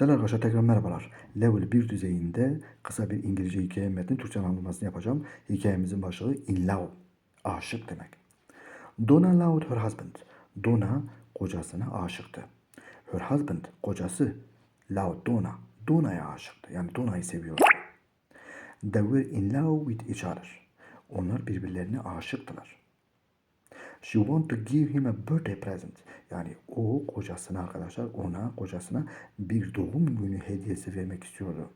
Değerli arkadaşlar tekrar merhabalar. Level 1 düzeyinde kısa bir İngilizce hikaye metni Türkçe anlamlamasını yapacağım. Hikayemizin başlığı in love. Aşık demek. Donna loved her husband. Donna kocasına aşıktı. Her husband kocası loved Donna. Donna'ya aşıktı. Yani Donna'yı seviyordu. They were in love with each other. Onlar birbirlerine aşıktılar. She want to give him a birthday present. Yani o kocasına arkadaşlar ona kocasına bir doğum günü hediyesi vermek istiyordu.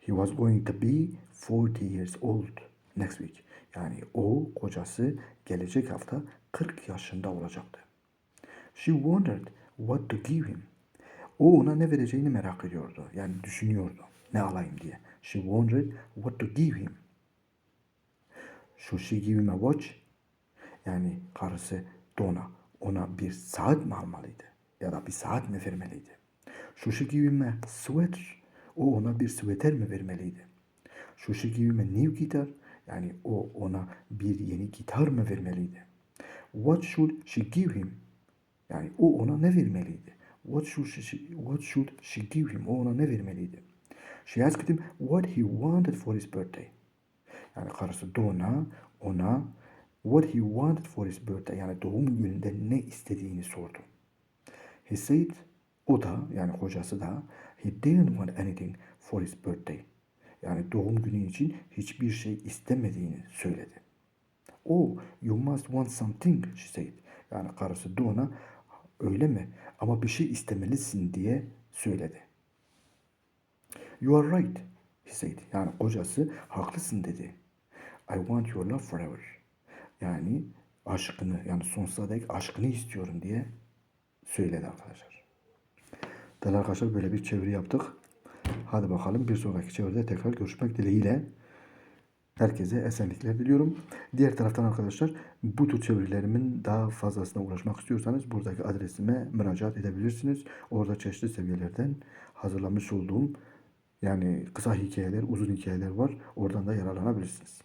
He was going to be 40 years old next week. Yani o kocası gelecek hafta 40 yaşında olacaktı. She wondered what to give him. O ona ne vereceğini merak ediyordu. Yani düşünüyordu. Ne alayım diye. She wondered what to give him. Should she give him a watch? Yani karısı Donna ona bir saat mi almalıydı? Ya da bir saat mi vermeliydi? Him a sweater? O ona bir sweater mi vermeliydi? Him a new guitar? Yani o ona bir yeni gitar mı vermeliydi? What should she give him? Yani o ona ne vermeliydi? What should she, what should she give him? O ona ne vermeliydi? She asked him what he wanted for his birthday. Yani karısı Donna ona what he wanted for his birthday yani doğum gününde ne istediğini sordu. He said o da yani kocası da he didn't want anything for his birthday. Yani doğum günü için hiçbir şey istemediğini söyledi. Oh, you must want something, she said. Yani karısı Donna öyle mi? Ama bir şey istemelisin diye söyledi. You are right, he said. Yani kocası haklısın dedi. I want your love forever. Yani aşkını yani sonsuza dek aşkını istiyorum diye söyledi arkadaşlar. Değerli arkadaşlar böyle bir çeviri yaptık. Hadi bakalım bir sonraki çeviride tekrar görüşmek dileğiyle. Herkese esenlikler diliyorum. Diğer taraftan arkadaşlar bu tür çevirilerimin daha fazlasına ulaşmak istiyorsanız buradaki adresime müracaat edebilirsiniz. Orada çeşitli seviyelerden hazırlamış olduğum yani kısa hikayeler, uzun hikayeler var. Oradan da yararlanabilirsiniz.